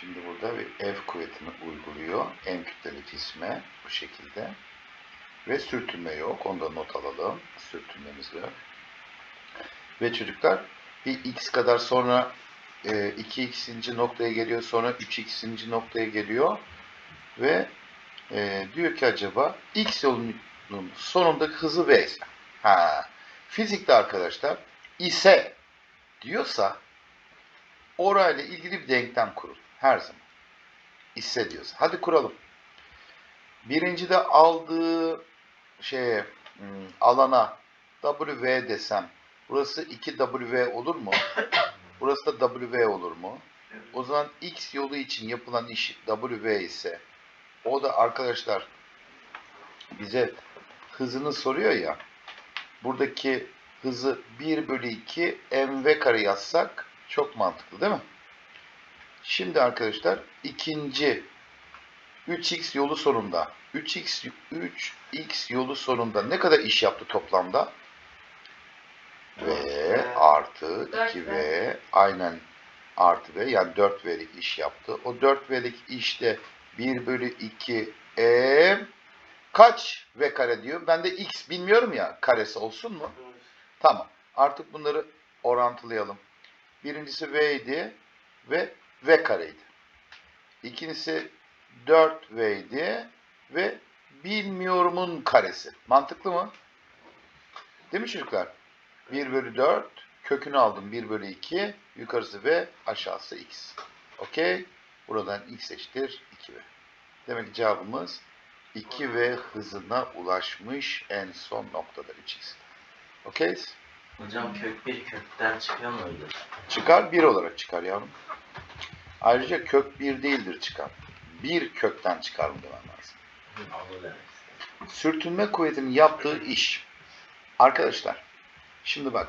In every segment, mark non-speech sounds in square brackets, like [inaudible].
Şimdi burada bir F kuvvetini uyguluyor en kütleli cisme bu şekilde. Ve sürtünme yok. Onu da not alalım. Sürtünmemiz yok. Ve çocuklar bir x kadar sonra e, 2x'inci noktaya geliyor. Sonra 3x'inci noktaya geliyor. Ve e, diyor ki acaba x yolunun sonundaki hızı v ise. Ha, fizikte arkadaşlar ise diyorsa orayla ilgili bir denklem kurun. Her zaman. İse diyorsa. Hadi kuralım. Birincide aldığı şeye hmm, alana W desem burası 2W olur mu? [coughs] Burası da W olur mu? O zaman X yolu için yapılan iş W ise o da arkadaşlar bize hızını soruyor ya buradaki hızı 1 bölü 2 mv kare yazsak çok mantıklı değil mi? Şimdi arkadaşlar ikinci 3x yolu sonunda 3x 3x yolu sonunda ne kadar iş yaptı toplamda? V artı Dört 2V aynen artı V yani 4V'lik iş yaptı. O 4V'lik işte 1 bölü 2 M kaç V kare diyor? Ben de X bilmiyorum ya karesi olsun mu? Tamam. Artık bunları orantılayalım. Birincisi V idi ve V kareydi. İkincisi 4V idi ve bilmiyorumun karesi. Mantıklı mı? Değil mi çocuklar? 1 bölü 4 kökünü aldım 1 bölü 2 yukarısı V aşağısı X. Okey? Buradan X eşittir 2V. Demek ki cevabımız 2V hızına ulaşmış en son noktalar için. Okey? Hocam kök bir kökten çıkıyor muydu? Çıkar 1 olarak çıkar yavrum. Ayrıca kök 1 değildir çıkar. Bir kökten çıkar mı demem lazım. Hı. Sürtünme kuvvetinin yaptığı iş. Arkadaşlar, şimdi bak,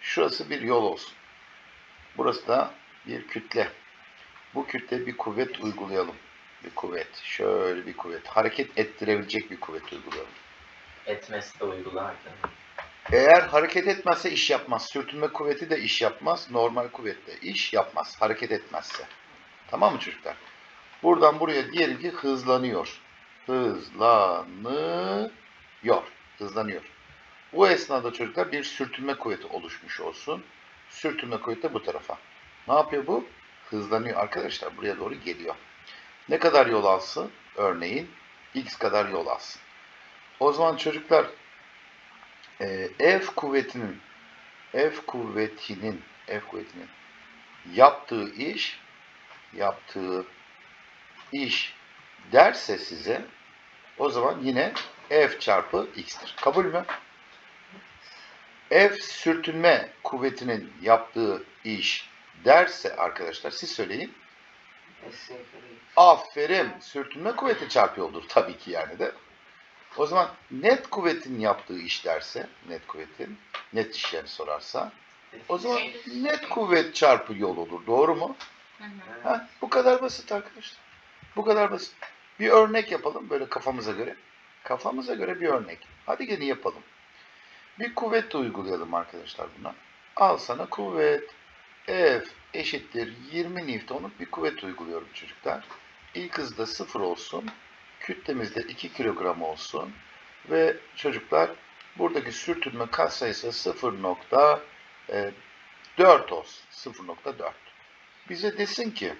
şurası bir yol olsun. Burası da bir kütle. Bu kütle bir kuvvet uygulayalım. Bir kuvvet, şöyle bir kuvvet. Hareket ettirebilecek bir kuvvet uygulayalım. Etmesi de uygularken. Eğer hareket etmezse iş yapmaz. Sürtünme kuvveti de iş yapmaz. Normal kuvvet de iş yapmaz. Hareket etmezse. Tamam mı çocuklar? Buradan buraya diyelim ki hızlanıyor. Hızlanıyor. Hızlanıyor. Bu esnada çocuklar bir sürtünme kuvveti oluşmuş olsun. Sürtünme kuvveti de bu tarafa. Ne yapıyor bu? Hızlanıyor arkadaşlar. Buraya doğru geliyor. Ne kadar yol alsın? Örneğin x kadar yol alsın. O zaman çocuklar e, F kuvvetinin F kuvvetinin F kuvvetinin yaptığı iş yaptığı iş derse size o zaman yine F çarpı X'tir. Kabul mü? F sürtünme kuvvetinin yaptığı iş derse arkadaşlar siz söyleyin. Aferin. Sürtünme kuvveti çarpı yoldur tabii ki yani de. O zaman net kuvvetin yaptığı iş derse, net kuvvetin, net işlemi sorarsa, o zaman net kuvvet çarpı yol olur. Doğru mu? Hı hı. Ha, bu kadar basit arkadaşlar. Bu kadar basit. Bir örnek yapalım böyle kafamıza göre. Kafamıza göre bir örnek. Hadi gelin yapalım. Bir kuvvet de uygulayalım arkadaşlar buna. Al sana kuvvet. F eşittir 20 Newton'luk bir kuvvet uyguluyorum çocuklar. İlk hızda 0 olsun. Kütlemizde 2 kilogram olsun. Ve çocuklar buradaki sürtünme katsayısı 0.4 olsun. 0.4 bize desin ki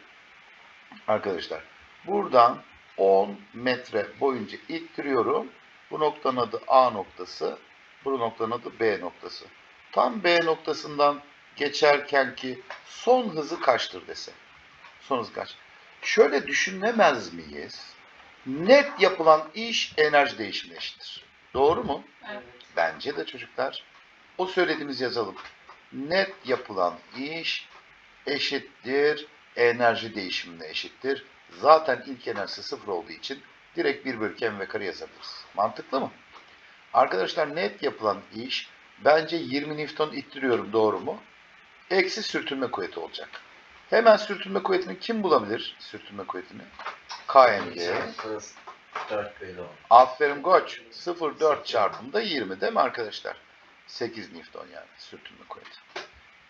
arkadaşlar buradan 10 metre boyunca ittiriyorum. Bu noktanın adı A noktası. Bu noktanın adı B noktası. Tam B noktasından geçerken ki son hızı kaçtır dese. Son hızı kaç? Şöyle düşünemez miyiz? Net yapılan iş enerji değişimine eşittir. Doğru mu? Evet. Bence de çocuklar. O söylediğimiz yazalım. Net yapılan iş eşittir enerji değişimine eşittir. Zaten ilk enerjisi sıfır olduğu için direkt 1 bölü 2 mv kare yazabiliriz. Mantıklı mı? Arkadaşlar net yapılan iş bence 20 Newton ittiriyorum doğru mu? Eksi sürtünme kuvveti olacak. Hemen sürtünme kuvvetini kim bulabilir? Sürtünme kuvvetini. KMG. Çarpı 4 bölü 10. Aferin koç. 0,4 çarpımda 20 değil mi arkadaşlar? 8 Newton yani sürtünme kuvveti.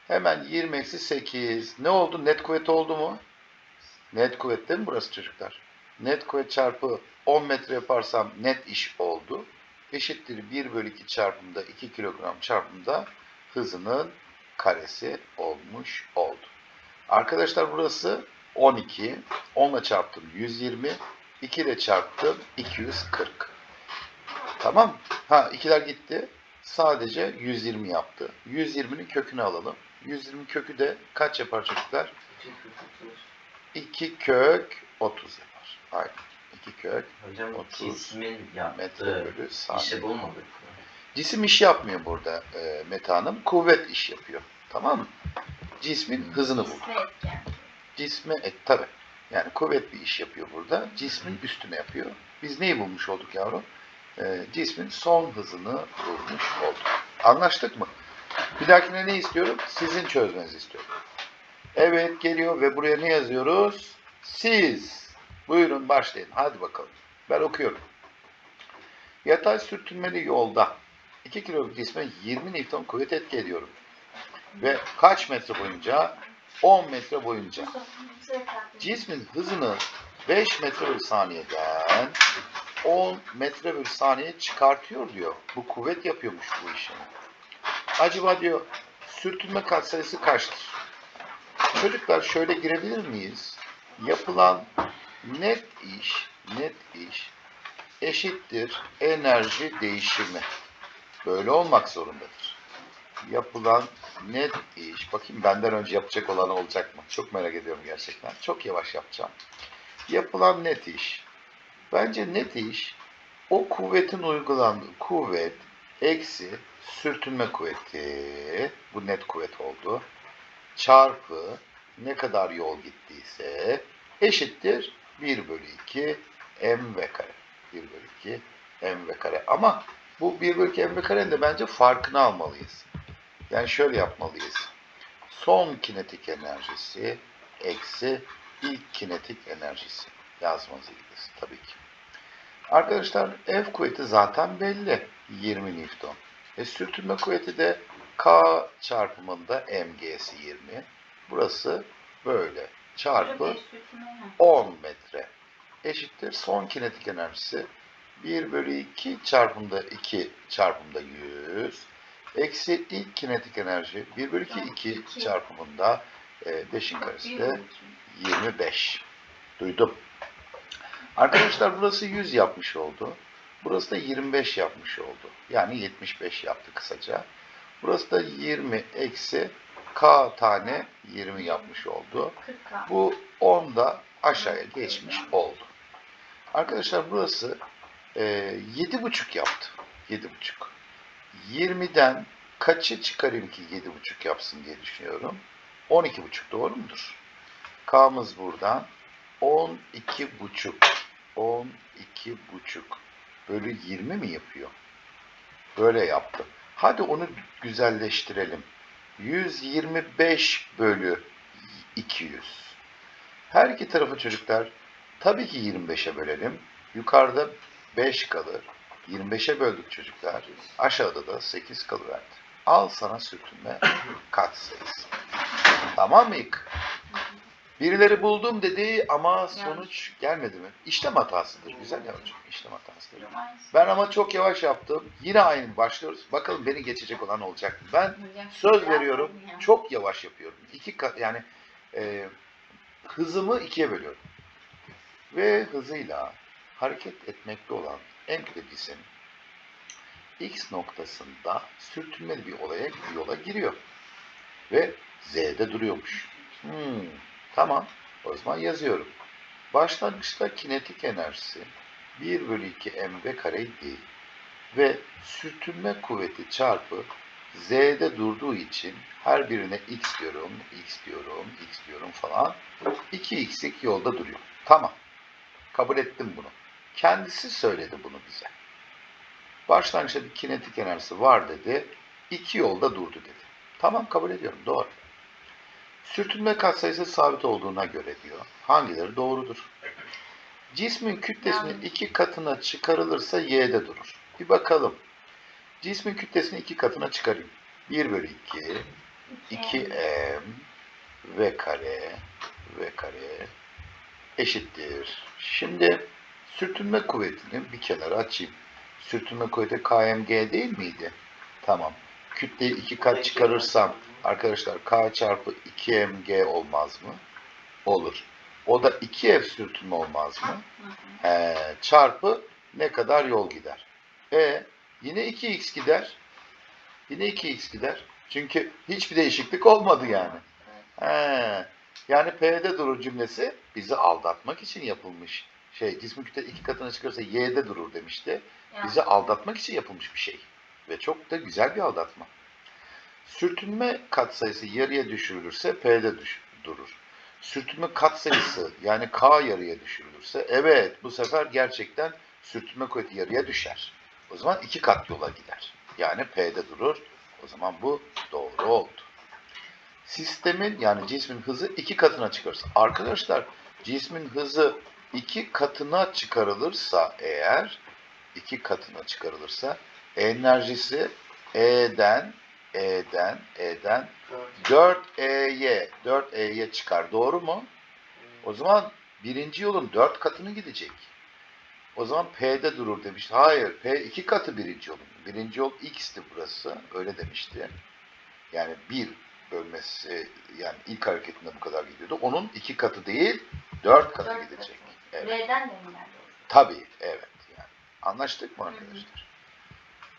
Hemen 20 eksi 8. Ne oldu? Net kuvveti oldu mu? Net kuvvet değil mi burası çocuklar? Net kuvvet çarpı 10 metre yaparsam net iş oldu. Eşittir 1 bölü 2 çarpımda 2 kilogram çarpımda hızının karesi olmuş oldu. Arkadaşlar burası 12. 10 ile çarptım 120. 2 ile çarptım 240. Tamam. Ha ikiler gitti. Sadece 120 yaptı. 120'nin kökünü alalım. 120 kökü de kaç yapar çocuklar? 2 kök 30 yapar. Aynen. 2 kök Hocam 30 cismin metre bölü saniye. işi bulmadık? Cisim iş yapmıyor burada e, Mete Hanım. Kuvvet iş yapıyor. Tamam mı? Cismin hızını bul. Cisme et tabi. Yani kuvvet bir iş yapıyor burada. Cismin üstüne yapıyor. Biz neyi bulmuş olduk yavrum? E, cismin son hızını bulmuş olduk. Anlaştık mı? Bir dahakine ne istiyorum? Sizin çözmenizi istiyorum. Evet geliyor ve buraya ne yazıyoruz? Siz. Buyurun başlayın. Hadi bakalım. Ben okuyorum. Yatay sürtünmeli yolda 2 kiloluk cisme 20 Newton kuvvet etki ediyorum. Ve kaç metre boyunca? 10 metre boyunca. Cismin hızını 5 metre bölü saniyeden 10 metre bölü saniye çıkartıyor diyor. Bu kuvvet yapıyormuş bu işi. Acaba diyor sürtünme katsayısı kaçtır? Çocuklar şöyle girebilir miyiz? Yapılan net iş, net iş eşittir enerji değişimi. Böyle olmak zorundadır. Yapılan net iş, bakayım benden önce yapacak olan olacak mı? Çok merak ediyorum gerçekten. Çok yavaş yapacağım. Yapılan net iş. Bence net iş o kuvvetin uygulandığı kuvvet eksi sürtünme kuvveti, bu net kuvvet oldu, çarpı ne kadar yol gittiyse eşittir 1 bölü 2 mv kare. 1 bölü 2 mv kare. Ama bu 1 bölü 2 mv karenin de bence farkını almalıyız. Yani şöyle yapmalıyız. Son kinetik enerjisi eksi ilk kinetik enerjisi yazmalıyız tabii ki. Arkadaşlar F kuvveti zaten belli. 20 Newton. E, sürtünme kuvveti de K çarpımında mg'si 20. Burası böyle. Çarpı 10 metre eşittir son kinetik enerjisi 1 bölü 2 çarpımda 2 çarpımda 100 eksi ilk kinetik enerji 1 bölü 2 2 İki. çarpımında 5'in karesi de 25. Duydum. Arkadaşlar burası 100 yapmış oldu. Burası da 25 yapmış oldu. Yani 75 yaptı kısaca. Burası da 20 eksi k tane 20 yapmış oldu. 40 Bu 10 da aşağıya geçmiş oldu. Arkadaşlar burası e, 7,5 yaptı. 7,5. 20'den kaçı çıkarayım ki 7,5 yapsın diye düşünüyorum. 12,5 doğru mudur? K'mız buradan 12,5. 12,5 bölü 20 mi yapıyor? Böyle yaptı. Hadi onu güzelleştirelim. 125 bölü 200. Her iki tarafı çocuklar tabii ki 25'e bölelim. Yukarıda 5 kalır. 25'e böldük çocuklar. Aşağıda da 8 kalıverdi. Al sana sürtünme katsayısı. Tamam mı ilk? Birileri buldum dedi ama sonuç gelmedi mi? İşlem hatasıdır. Güzel yavrucuğum. İşlem hatasıdır. Ben ama çok yavaş yaptım. Yine aynı başlıyoruz. Bakalım beni geçecek olan olacak mı? Ben söz veriyorum. Çok yavaş yapıyorum. İki kat yani e, hızımı ikiye bölüyorum. Ve hızıyla hareket etmekte olan küçük cisim X noktasında sürtünmeli bir olaya yola giriyor. Ve Z'de duruyormuş. Hmm, tamam. O zaman yazıyorum. Başlangıçta kinetik enerjisi 1 bölü 2 mv kare değil. Ve sürtünme kuvveti çarpı Z'de durduğu için her birine x diyorum, x diyorum, x diyorum falan. 2x'lik yolda duruyor. Tamam. Kabul ettim bunu. Kendisi söyledi bunu bize. Başlangıçta bir kinetik enerjisi var dedi. İki yolda durdu dedi. Tamam kabul ediyorum. Doğru. Sürtünme katsayısı sabit olduğuna göre diyor. Hangileri doğrudur? Cismin kütlesinin Yanlış. iki katına çıkarılırsa y'de durur. Bir bakalım. Cismin kütlesini iki katına çıkarayım. 1 bölü 2, 2m v kare v kare eşittir. Şimdi sürtünme kuvvetini bir kenara açayım. Sürtünme kuvveti KMG değil miydi? Tamam. Kütleyi iki kat çıkarırsam arkadaşlar K çarpı 2mg olmaz mı? Olur. O da 2F sürtünme olmaz mı? He, çarpı ne kadar yol gider? E yine 2x gider. Yine 2x gider. Çünkü hiçbir değişiklik olmadı yani. He, yani P'de durur cümlesi bizi aldatmak için yapılmış. Şey, cismin kütle iki katına çıkarsa Y'de durur demişti. Bizi aldatmak için yapılmış bir şey. Ve çok da güzel bir aldatma. Sürtünme katsayısı yarıya düşürülürse P'de düş- durur. Sürtünme katsayısı yani K yarıya düşürülürse evet bu sefer gerçekten sürtünme kuvveti yarıya düşer. O zaman iki kat yola gider. Yani P'de durur. O zaman bu doğru oldu. Sistemin yani cismin hızı iki katına çıkarırsa. Arkadaşlar cismin hızı iki katına çıkarılırsa eğer iki katına çıkarılırsa enerjisi E'den E'den E'den 4E'ye 4E'ye çıkar. Doğru mu? O zaman birinci yolun dört katını gidecek. O zaman P'de durur demiş. Hayır, P iki katı birinci yolun. Birinci yol X'ti burası. Öyle demişti. Yani bir bölmesi, yani ilk hareketinde bu kadar gidiyordu. Onun iki katı değil, dört katı Dört gidecek. Evet. L'den de mi geldi? Tabii, evet. Yani. Anlaştık mı arkadaşlar?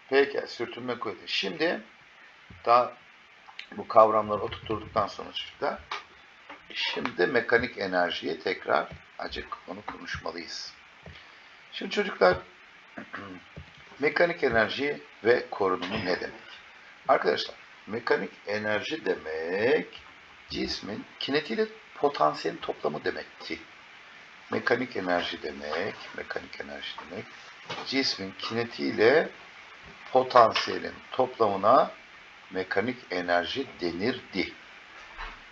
Peki, sürtünme kuvveti. Şimdi daha bu kavramları oturturduktan sonra çocuklar, şimdi mekanik enerjiye tekrar acık onu konuşmalıyız. Şimdi çocuklar, [clears throat] mekanik enerji ve korunumu ne demek? Arkadaşlar, mekanik enerji demek cismin kinetiğiyle potansiyelin toplamı demekti. Mekanik enerji demek, mekanik enerji demek, cismin kinetiğiyle potansiyelin toplamına mekanik enerji denirdi.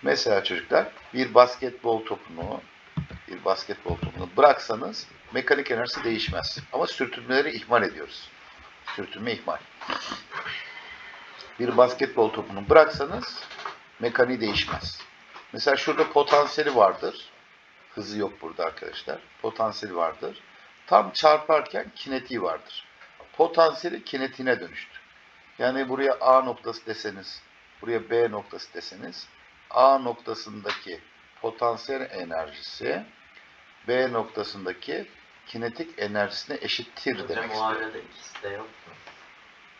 Mesela çocuklar bir basketbol topunu bir basketbol topunu bıraksanız mekanik enerjisi değişmez. Ama sürtünmeleri ihmal ediyoruz. Sürtünme ihmal. Bir basketbol topunu bıraksanız mekaniği değişmez. Mesela şurada potansiyeli vardır. Hızı yok burada arkadaşlar. Potansiyeli vardır. Tam çarparken kinetiği vardır. Potansiyeli kinetiğine dönüştü. Yani buraya A noktası deseniz, buraya B noktası deseniz, A noktasındaki potansiyel enerjisi B noktasındaki kinetik enerjisine eşittir demek Hocam o istiyorum. arada ikisi de yok mu?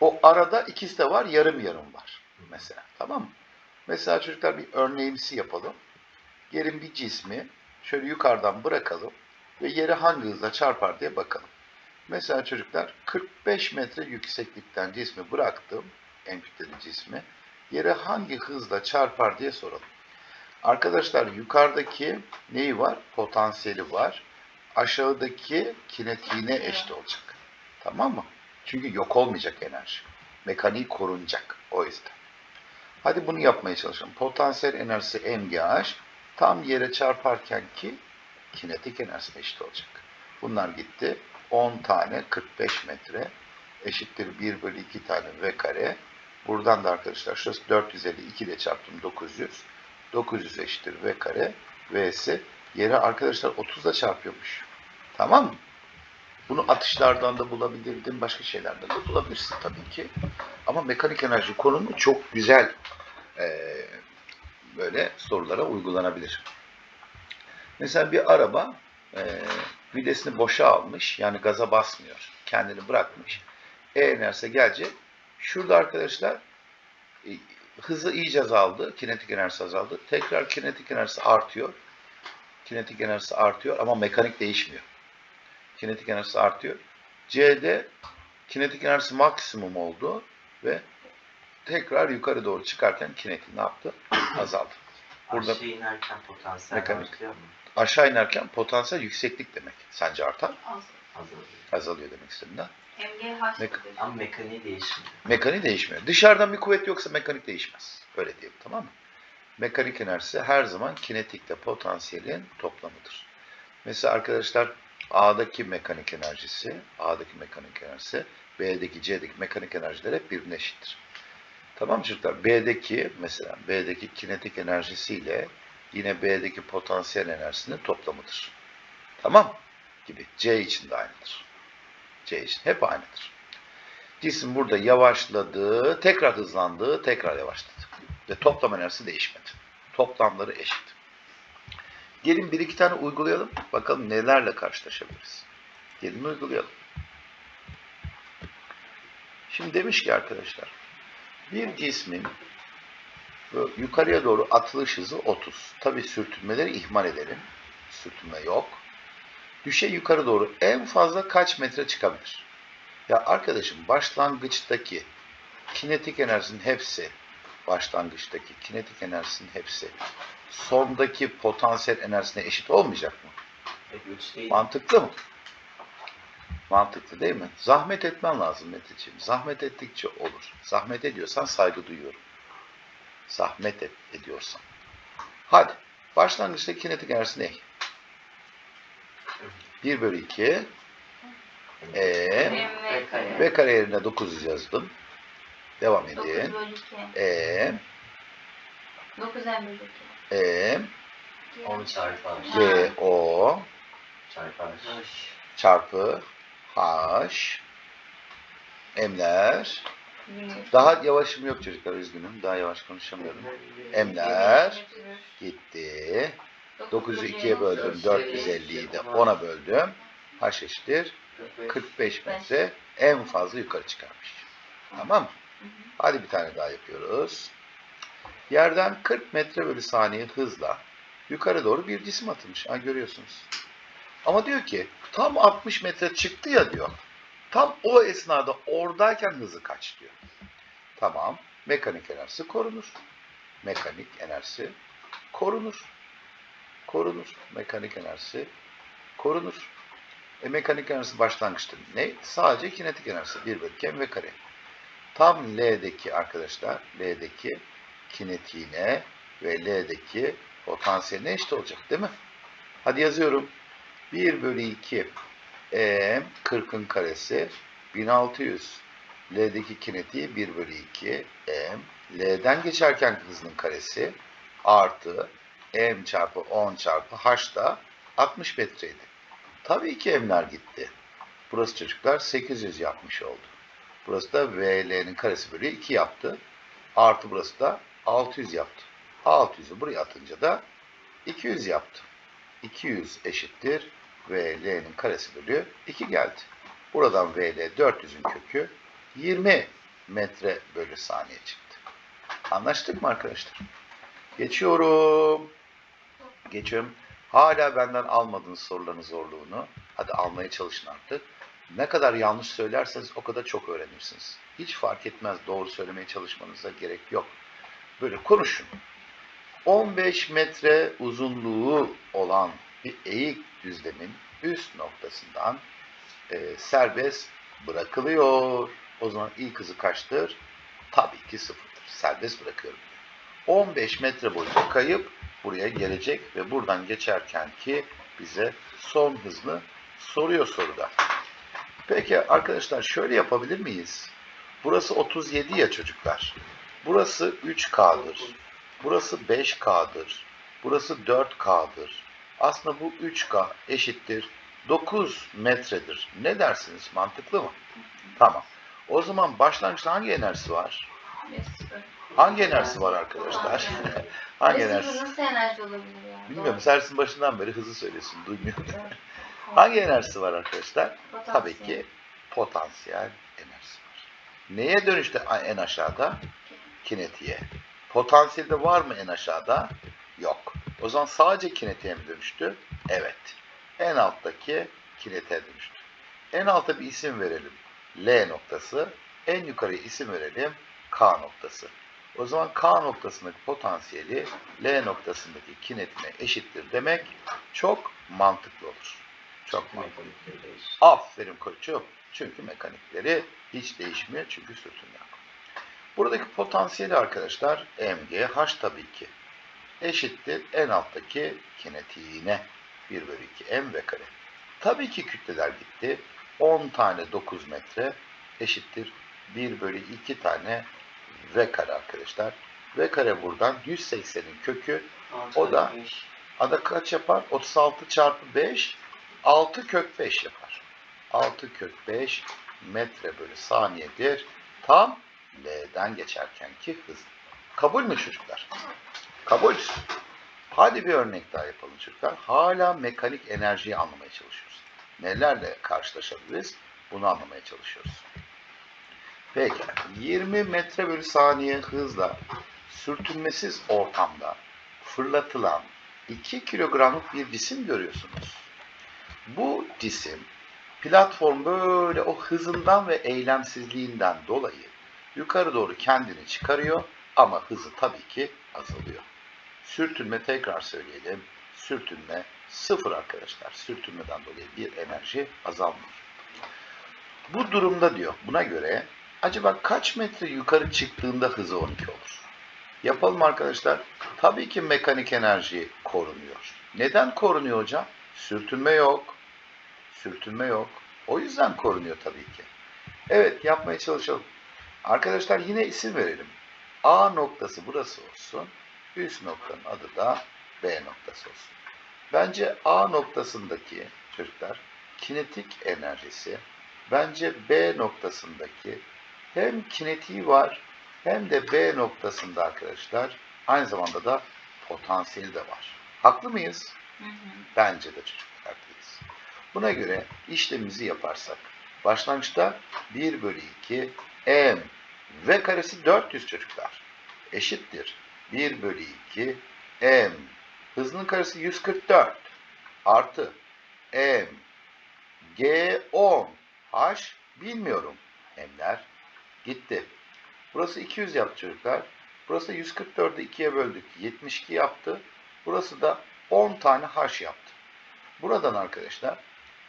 O arada ikisi de var, yarım yarım var mesela. Tamam mı? Mesela çocuklar bir örneğimsi yapalım. Gelin bir cismi şöyle yukarıdan bırakalım ve yere hangi hızla çarpar diye bakalım. Mesela çocuklar 45 metre yükseklikten cismi bıraktım, en kütleli cismi. Yere hangi hızla çarpar diye soralım. Arkadaşlar yukarıdaki neyi var? Potansiyeli var. Aşağıdaki kinetiğine eşit olacak. Tamam mı? Çünkü yok olmayacak enerji. Mekaniği korunacak o yüzden. Hadi bunu yapmaya çalışalım. Potansiyel enerjisi mgh tam yere çarparken ki kinetik enerjisine eşit olacak. Bunlar gitti. 10 tane 45 metre eşittir 1 bölü 2 tane v kare. Buradan da arkadaşlar şurası 452 ile çarptım 900. 900 eşittir v kare. V'si yere arkadaşlar 30 ile çarpıyormuş. Tamam mı? Bunu atışlardan da bulabilirdin, başka şeylerden de bulabilirsin tabii ki. Ama mekanik enerji konumu çok güzel eee, böyle sorulara uygulanabilir. Mesela bir araba eee videsini boşa almış, yani gaza basmıyor, kendini bırakmış. E enerjisi gelecek. Şurada arkadaşlar e, hızı iyice azaldı, kinetik enerjisi azaldı. Tekrar kinetik enerjisi artıyor. Kinetik enerjisi artıyor ama mekanik değişmiyor kinetik enerjisi artıyor. C'de kinetik enerjisi maksimum oldu ve tekrar yukarı doğru çıkarken kinetik ne yaptı? [clears throat] Azaldı. Burada- Aşağı inerken potansiyel Mekanik. artıyor mu? Aşağı inerken potansiyel yükseklik demek. Sence artar? Az. Azalıyor. Azalıyor demek istediğinde. MGH. Mek- Ama mekaniği değişmiyor. Mekanik değişmiyor. Dışarıdan bir kuvvet yoksa mekanik değişmez. Öyle diyelim tamam mı? Mekanik enerjisi her zaman kinetikle potansiyelin toplamıdır. Mesela arkadaşlar A'daki mekanik enerjisi, A'daki mekanik enerjisi, B'deki, C'deki mekanik enerjiler hep birbirine eşittir. Tamam çocuklar? B'deki mesela B'deki kinetik enerjisiyle yine B'deki potansiyel enerjisinin toplamıdır. Tamam gibi. C için de aynıdır. C için hep aynıdır. Cisim burada yavaşladı, tekrar hızlandı, tekrar yavaşladı. Ve toplam enerjisi değişmedi. Toplamları eşit. Gelin bir iki tane uygulayalım. Bakalım nelerle karşılaşabiliriz. Gelin uygulayalım. Şimdi demiş ki arkadaşlar, bir cismin yukarıya doğru atılış hızı 30. Tabi sürtünmeleri ihmal edelim. Sürtünme yok. Düşe yukarı doğru en fazla kaç metre çıkabilir? Ya arkadaşım başlangıçtaki kinetik enerjinin hepsi başlangıçtaki kinetik enerjisinin hepsi sondaki potansiyel enerjisine eşit olmayacak mı? Mantıklı mı? Mantıklı değil mi? Zahmet etmen lazım Meteciğim. Zahmet ettikçe olur. Zahmet ediyorsan saygı duyuyorum. Zahmet et, ediyorsan. Hadi. Başlangıçtaki kinetik enerjisi ne? 1 bölü 2 e, V kare. yerine 900 yazdım. Devam 9 edin. bölü 2. E, 9 en bölü 2. e, 10 çarpı g, o Çarpı H. çarpı h emler. Daha yavaşım yok çocuklar üzgünüm. Daha yavaş konuşamıyorum. Emler gitti. 900'ü 2'ye böldüm. 450'yi de 10'a böldüm. H eşittir. 45 metre en fazla yukarı çıkarmış. Tamam mı? Hadi bir tane daha yapıyoruz. Yerden 40 metre bölü saniye hızla yukarı doğru bir cisim atılmış. Ha, görüyorsunuz. Ama diyor ki tam 60 metre çıktı ya diyor. Tam o esnada oradayken hızı kaç diyor. Tamam. Mekanik enerjisi korunur. Mekanik enerjisi korunur. Korunur. Mekanik enerjisi korunur. E mekanik enerjisi başlangıçta ne? Sadece kinetik enerjisi. 1 bölü 2 v kare. Tam L'deki arkadaşlar, L'deki kinetiğine ve L'deki potansiyeline eşit olacak değil mi? Hadi yazıyorum. 1 bölü 2 M 40'ın karesi 1600 L'deki kinetiği 1 bölü 2 M L'den geçerken hızının karesi artı M çarpı 10 çarpı H da 60 metreydi. Tabii ki M'ler gitti. Burası çocuklar 800 yapmış oldu. Burası da VL'nin karesi bölü 2 yaptı. Artı burası da 600 yaptı. 600'ü buraya atınca da 200 yaptı. 200 eşittir VL'nin karesi bölü 2 geldi. Buradan VL 400'ün kökü 20 metre bölü saniye çıktı. Anlaştık mı arkadaşlar? Geçiyorum. Geçiyorum. Hala benden almadığınız soruların zorluğunu. Hadi almaya çalışın artık. Ne kadar yanlış söylerseniz o kadar çok öğrenirsiniz. Hiç fark etmez doğru söylemeye çalışmanıza gerek yok. Böyle konuşun. 15 metre uzunluğu olan bir eğik düzlemin üst noktasından e, serbest bırakılıyor. O zaman ilk hızı kaçtır? Tabii ki sıfırdır. Serbest bırakıyorum. 15 metre boyunca kayıp buraya gelecek ve buradan geçerken ki bize son hızını soruyor soruda. Peki arkadaşlar şöyle yapabilir miyiz? Burası 37 ya çocuklar. Burası 3K'dır. Burası 5K'dır. Burası 4K'dır. Aslında bu 3K eşittir 9 metredir. Ne dersiniz? Mantıklı mı? Tamam. O zaman başlangıçta hangi enerjisi var? Hangi enerjisi var arkadaşlar? [laughs] hangi enerjisi? nasıl enerji olabilir ya? Bilmiyorum. Sersin başından beri hızlı söylüyorsun. Duymuyorum. [laughs] Hangi enerjisi var arkadaşlar? Potansiyel. Tabii ki potansiyel enerjisi var. Neye dönüştü en aşağıda? Kinetiğe. Potansiyelde var mı en aşağıda? Yok. O zaman sadece kinetiğe mi dönüştü? Evet. En alttaki kinetiğe dönüştü. En altta bir isim verelim. L noktası. En yukarıya isim verelim. K noktası. O zaman K noktasındaki potansiyeli L noktasındaki kinetine eşittir demek çok mantıklı olur. Çok mantıklı. Aferin koçum. Çünkü mekanikleri hiç değişmiyor çünkü sürtünme. Buradaki potansiyeli arkadaşlar mg h tabii ki eşittir en alttaki kinetiğine 1 bölü 2 m v kare. Tabii ki kütleler gitti. 10 tane 9 metre eşittir 1 bölü 2 tane v kare arkadaşlar. v kare buradan 180'in kökü O da- Ada kaç yapar? 36 çarpı 5 6 kök 5 yapar. 6 kök 5 metre bölü saniyedir. Tam L'den geçerkenki hız. Kabul mü çocuklar? Kabul. Hadi bir örnek daha yapalım çocuklar. Hala mekanik enerjiyi anlamaya çalışıyoruz. Nelerle karşılaşabiliriz? Bunu anlamaya çalışıyoruz. Peki 20 metre bölü saniye hızla sürtünmesiz ortamda fırlatılan 2 kilogramlık bir cisim görüyorsunuz. Bu cisim platform böyle o hızından ve eylemsizliğinden dolayı yukarı doğru kendini çıkarıyor ama hızı tabii ki azalıyor. Sürtünme tekrar söyleyelim. Sürtünme sıfır arkadaşlar. Sürtünmeden dolayı bir enerji azalmıyor. Bu durumda diyor buna göre acaba kaç metre yukarı çıktığında hızı 12 olur? Yapalım arkadaşlar. Tabii ki mekanik enerji korunuyor. Neden korunuyor hocam? Sürtünme yok. Sürtünme yok. O yüzden korunuyor tabii ki. Evet yapmaya çalışalım. Arkadaşlar yine isim verelim. A noktası burası olsun. Üst noktanın adı da B noktası olsun. Bence A noktasındaki çocuklar kinetik enerjisi bence B noktasındaki hem kinetiği var hem de B noktasında arkadaşlar aynı zamanda da potansiyeli de var. Haklı mıyız? Hı hı. Bence de çocuklar haklıyız. Buna göre işlemimizi yaparsak başlangıçta 1 bölü 2 m v karesi 400 çocuklar eşittir. 1 bölü 2 m hızının karesi 144 artı m g 10 h bilmiyorum m'ler gitti. Burası 200 yaptı çocuklar. Burası 144'ü 2'ye böldük. 72 yaptı. Burası da 10 tane h yaptı. Buradan arkadaşlar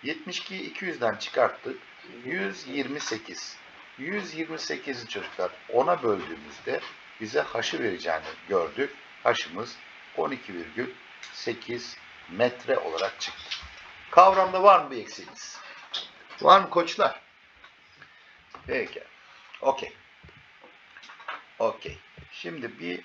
72'yi 200'den çıkarttık. 128. 128'i çocuklar 10'a böldüğümüzde bize h'ı vereceğini gördük. H'ımız 12,8 metre olarak çıktı. Kavramda var mı bir eksiğimiz? Var mı koçlar? Peki. Okey. Okey. Şimdi bir